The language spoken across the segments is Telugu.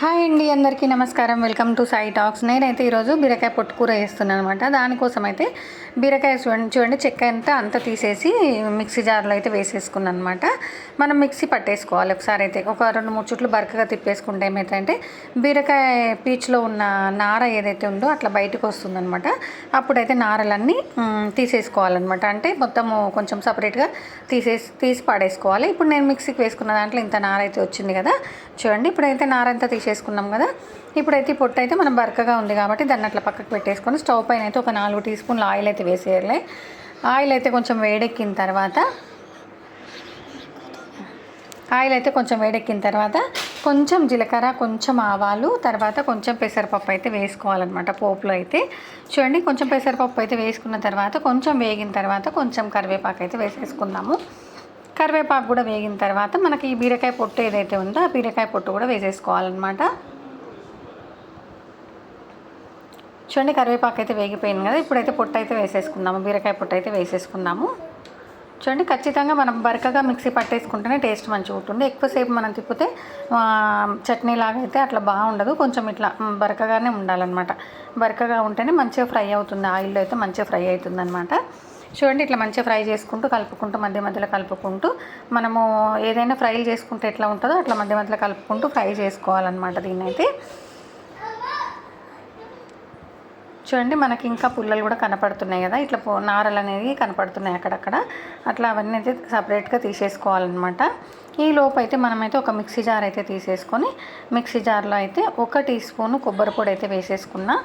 హాయ్ అండి అందరికీ నమస్కారం. Welcome to Sai talks. నేనైతే ఈరోజు బీరకాయ పొట్టుకూర వేస్తున్నాను అనమాట దానికోసం అయితే బీరకాయ చూడండి చూడండి చెక్క అంతా అంతా తీసేసి మిక్సీ జార్లో అయితే వేసేసుకున్నాను అనమాట మనం మిక్సీ పట్టేసుకోవాలి ఒకసారి అయితే. ఒక రెండు మూడు చుట్లు బరకగా తిప్పేసుకుంటే ఏమైతే బీరకాయ పీచ్లో ఉన్న నార ఏదైతే ఉందో అట్లా బయటకు వస్తుందనమాట. అప్పుడైతే నారలన్నీ తీసేసుకోవాలన్నమాట అంటే మొత్తము కొంచెం సపరేట్గా తీసేసి తీసి పడేసుకోవాలి. ఇప్పుడు నేను మిక్సీకి వేసుకున్న దాంట్లో ఇంత నార అయితే వచ్చింది కదా. చూడండి ఇప్పుడైతే నారంతా చేసుకున్నాం కదా. ఇప్పుడైతే ఈ పొట్టు అయితే మనం బరకగా ఉంది కాబట్టి దాన్ని అట్లా పక్కకు పెట్టేసుకొని స్టవ్ పైన అయితే ఒక నాలుగు టీ స్పూన్ల ఆయిల్ అయితే వేసేయాలి. ఆయిల్ అయితే కొంచెం వేడెక్కిన తర్వాత ఆయిల్ అయితే కొంచెం వేడెక్కిన తర్వాత కొంచెం జీలకర్ర కొంచెం ఆవాలు తర్వాత కొంచెం పెసరపప్పు అయితే వేసుకోవాలన్నమాట పోపులో అయితే. చూడండి కొంచెం పెసరపప్పు అయితే వేసుకున్న తర్వాత కొంచెం వేగిన తర్వాత కొంచెం కరివేపాకు అయితే వేసేసుకుందాము. కరివేపాకు కూడా వేగిన తర్వాత మనకి ఈ బీరకాయ పొట్టు ఏదైతే ఉందో ఆ బీరకాయ పొట్టు కూడా వేసేసుకోవాలన్నమాట. చూడండి కరివేపాకు అయితే వేగిపోయింది కదా. ఇప్పుడైతే పొట్టు అయితే వేసేసుకుందాము. బీరకాయ పొట్టు అయితే వేసేసుకుందాము. చూడండి ఖచ్చితంగా మనం బరకగా మిక్సీ పట్టేసుకుంటేనే టేస్ట్ మంచిగా ఉంటుంది. ఎక్కువసేపు మనం తిప్పితే చట్నీ లాగా అయితే అట్లా బాగుండదు. కొంచెం ఇట్లా బరకగానే ఉండాలన్నమాట. బరకగా ఉంటేనే మంచిగా ఫ్రై అవుతుంది. ఆయిల్లో అయితే మంచిగా ఫ్రై అవుతుంది అనమాట చూడండి ఇట్లా మంచిగా ఫ్రై చేసుకుంటూ కలుపుకుంటూ మధ్య మధ్యలో కలుపుకుంటూ మనము ఏదైనా ఫ్రైలు చేసుకుంటే ఎట్లా ఉంటుందో అట్లా మధ్య మధ్యలో కలుపుకుంటూ ఫ్రై చేసుకోవాలన్నమాట దీన్ని అయితే చూడండి మనకి ఇంకా పుల్లలు కూడా కనపడుతున్నాయి కదా ఇట్లా పో- నారలు అనేవి కనపడుతున్నాయి అక్కడక్కడ. అట్లా అవన్నీ అయితే సపరేట్గా తీసేసుకోవాలన్నమాట. ఈ లోపు అయితే మనమైతే ఒక మిక్సీ జార్ అయితే తీసేసుకొని మిక్సీ జార్లో అయితే ఒక టీ స్పూన్ కొబ్బరి పొడి అయితే వేసేసుకున్నా.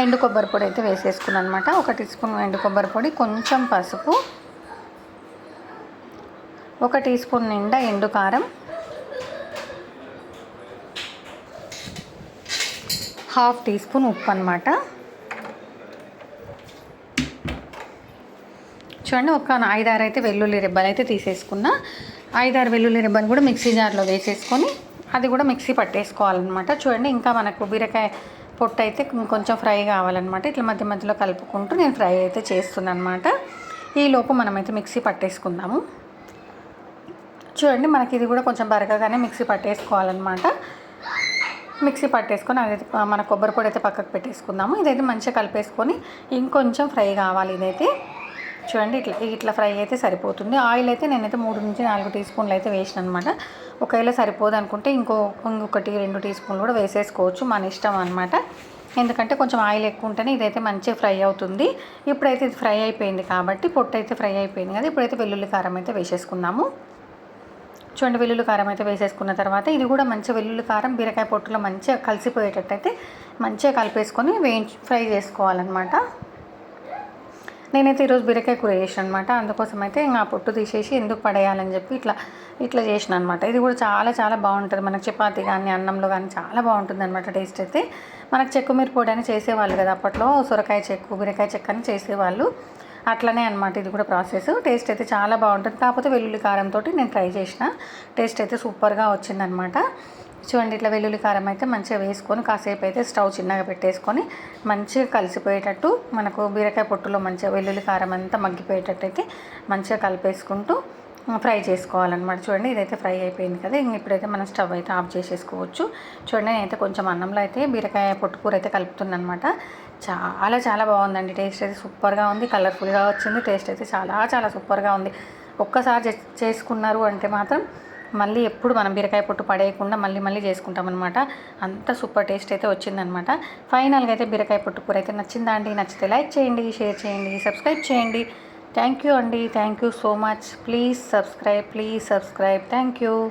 ఎండు కొబ్బరి పొడి అయితే వేసేసుకున్నాను అనమాట ఒక టీ స్పూన్ ఎండు కొబ్బరి పొడి కొంచెం పసుపు ఒక టీ స్పూన్ నిండా ఎండు కారం హాఫ్ టీ స్పూన్ ఉప్పు అనమాట చూడండి ఒక ఐదారు అయితే వెల్లుల్లి రెబ్బలు అయితే తీసేసుకున్నా. ఐదారు వెల్లుల్లి రెబ్బలు కూడా మిక్సీ జార్లో వేసేసుకొని అది కూడా మిక్సీ పట్టేసుకోవాలన్నమాట. చూడండి ఇంకా మనకు బీరకాయ పొట్టు అయితే కొంచెం ఫ్రై కావాలన్నమాట. ఇట్లా మధ్య మధ్యలో కలుపుకుంటూ నేను ఫ్రై అయితే చేస్తున్నాను అనమాట ఈ లోపు మనమైతే మిక్సీ పట్టేసుకుందాము. చూడండి మనకి ఇది కూడా కొంచెం బరకగానే మిక్సీ పట్టేసుకోవాలన్నమాట. మిక్సీ పట్టేసుకొని అది మన కొబ్బరి పొడి అయితే పక్కకు పెట్టేసుకుందాము. ఇదైతే మంచిగా కలిపేసుకొని ఇంకొంచెం ఫ్రై కావాలి ఇదైతే. చూడండి ఇట్లా ఇట్లా ఫ్రై అయితే సరిపోతుంది. ఆయిల్ అయితే నేనైతే మూడు నుంచి నాలుగు టీ స్పూన్లు అయితే వేసిన అనమాట ఒకవేళ సరిపోదు అనుకుంటే ఇంకో ఇంకొకటి రెండు టీ స్పూన్లు కూడా వేసేసుకోవచ్చు మన ఇష్టం అనమాట ఎందుకంటే కొంచెం ఆయిల్ ఎక్కువ ఉంటేనే ఇదైతే మంచిగా ఫ్రై అవుతుంది. ఇప్పుడైతే ఇది ఫ్రై అయిపోయింది కాబట్టి పొట్టు అయితే ఫ్రై అయిపోయింది కదా ఇప్పుడైతే వెల్లుల్లి కారం అయితే వేసేసుకుందాము. చూడండి వెల్లుల్లి కారం అయితే వేసేసుకున్న తర్వాత ఇది కూడా మంచిగా వెల్లుల్లి కారం బీరకాయ పొట్టులో మంచిగా కలిసిపోయేటట్టు అయితే మంచిగా కలిపేసుకొని వేయించి ఫ్రై చేసుకోవాలన్నమాట. నేనైతే ఈరోజు బీరకాయ కూర చేసాను అనమాట అందుకోసం అయితే ఇంకా పొట్టు తీసేసి ఎందుకు పడేయాలని చెప్పి ఇట్లా ఇట్లా చేసిన అనమాట ఇది కూడా చాలా చాలా బాగుంటుంది. మనకు చపాతి కానీ అన్నంలో కానీ చాలా బాగుంటుంది అనమాట టేస్ట్ అయితే. మనకు చెక్కు మీరు పొడి అని చేసేవాళ్ళు కదా అప్పట్లో. సొరకాయ చెక్కు బీరకాయ చెక్కు అని చేసేవాళ్ళు. అట్లనే అనమాట ఇది కూడా ప్రాసెస్. టేస్ట్ అయితే చాలా బాగుంటుంది. కాకపోతే వెల్లుల్లి కారంతో నేను ట్రై చేసిన. టేస్ట్ అయితే సూపర్గా వచ్చిందనమాట చూడండి ఇట్లా వెల్లుల్లి కారం అయితే మంచిగా వేసుకొని కాసేపు అయితే స్టవ్ చిన్నగా పెట్టేసుకొని మంచిగా కలిసిపోయేటట్టు మనకు బీరకాయ పొట్టులో మంచిగా వెల్లుల్లి కారం అంతా మగ్గిపోయేటట్టు అయితే మంచిగా కలిపేసుకుంటూ ఫ్రై చేసుకోవాలన్నమాట. చూడండి ఇదైతే ఫ్రై అయిపోయింది కదా. ఇంక ఇప్పుడైతే మనం స్టవ్ అయితే ఆఫ్ చేసేసుకోవచ్చు. చూడండి నేనైతే కొంచెం అన్నంలో అయితే బీరకాయ పొట్టుకూర అయితే కలుపుతున్నాను అనమాట చాలా చాలా బాగుందండి. టేస్ట్ అయితే సూపర్గా ఉంది. కలర్ఫుల్గా వచ్చింది. టేస్ట్ అయితే చాలా చాలా సూపర్గా ఉంది. ఒక్కసారి చే- చేసుకున్నారు అంటే మాత్రం మళ్ళీ ఎప్పుడు మనం బీరకాయ పొట్టు పడేయకుండా మళ్ళీ మళ్ళీ చేసుకుంటాం అనమాట అంత సూపర్ టేస్ట్ అయితే వచ్చిందనమాట ఫైనల్గా అయితే బీరకాయ పొట్టు కూర అయితే నచ్చిందా అండి? నచ్చితే లైక్ చేయండి షేర్ చేయండి సబ్స్క్రైబ్ చేయండి. థ్యాంక్ యూ అండి. Thank you so much. Please subscribe please subscribe. Thank you